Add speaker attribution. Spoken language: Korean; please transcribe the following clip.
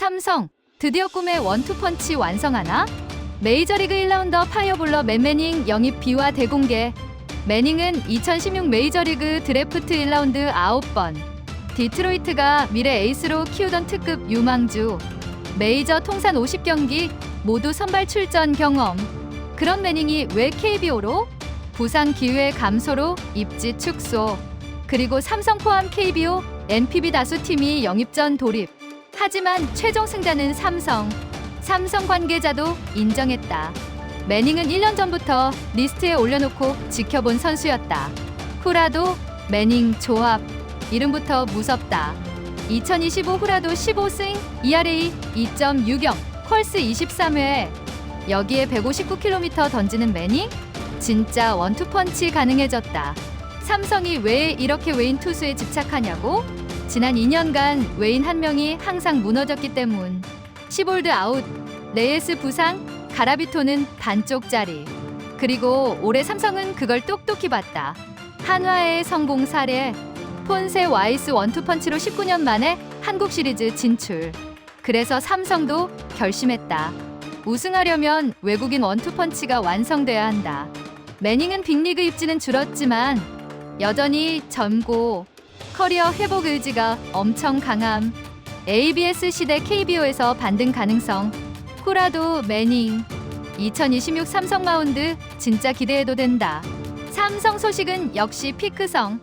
Speaker 1: 삼성. 드디어 꿈의 원투펀치 완성하나? 메이저리그 1라운더 파이어볼러 맨매닝 영입 비화 대공개. 매닝은 2016 메이저리그 드래프트 1라운드 9번. 디트로이트가 미래 에이스로 키우던 특급 유망주. 메이저 통산 50경기 모두 선발 출전 경험. 그런 매닝이 왜 KBO로? 부상 기회 감소로 입지 축소. 그리고 삼성 포함 KBO, NPB 다수 팀이 영입 전 돌입 하지만 최종 승자는 삼성. 삼성 관계자도 인정했다. 매닝은 1년 전부터 리스트에 올려놓고 지켜본 선수였다. 후라도 매닝 조합. 이름부터 무섭다. 2025 후라도 15승, ERA 2.60, 퀄스 23회. 여기에 159km 던지는 매닝? 진짜 원투펀치 가능해졌다. 삼성이 왜 이렇게 외인 투수에 집착하냐고? 지난 2년간 외인 한 명이 항상 무너졌기 때문. 시볼드 아웃, 레이스 부상, 가라비토는 반쪽짜리. 그리고 올해 삼성은 그걸 똑똑히 봤다. 한화의 성공 사례, 폰세 와이스 원투펀치로 19년 만에 한국 시리즈 진출. 그래서 삼성도 결심했다. 우승하려면 외국인 원투펀치가 완성돼야 한다. 매닝은 빅리그 입지는 줄었지만 여전히 젊고 커리어 회복 의지가 엄청 강함. ABS 시대 KBO에서 반등 가능성. 쿠라도 매닝. 2026 삼성 마운드 진짜 기대해도 된다. 삼성 소식은 역시 피크성.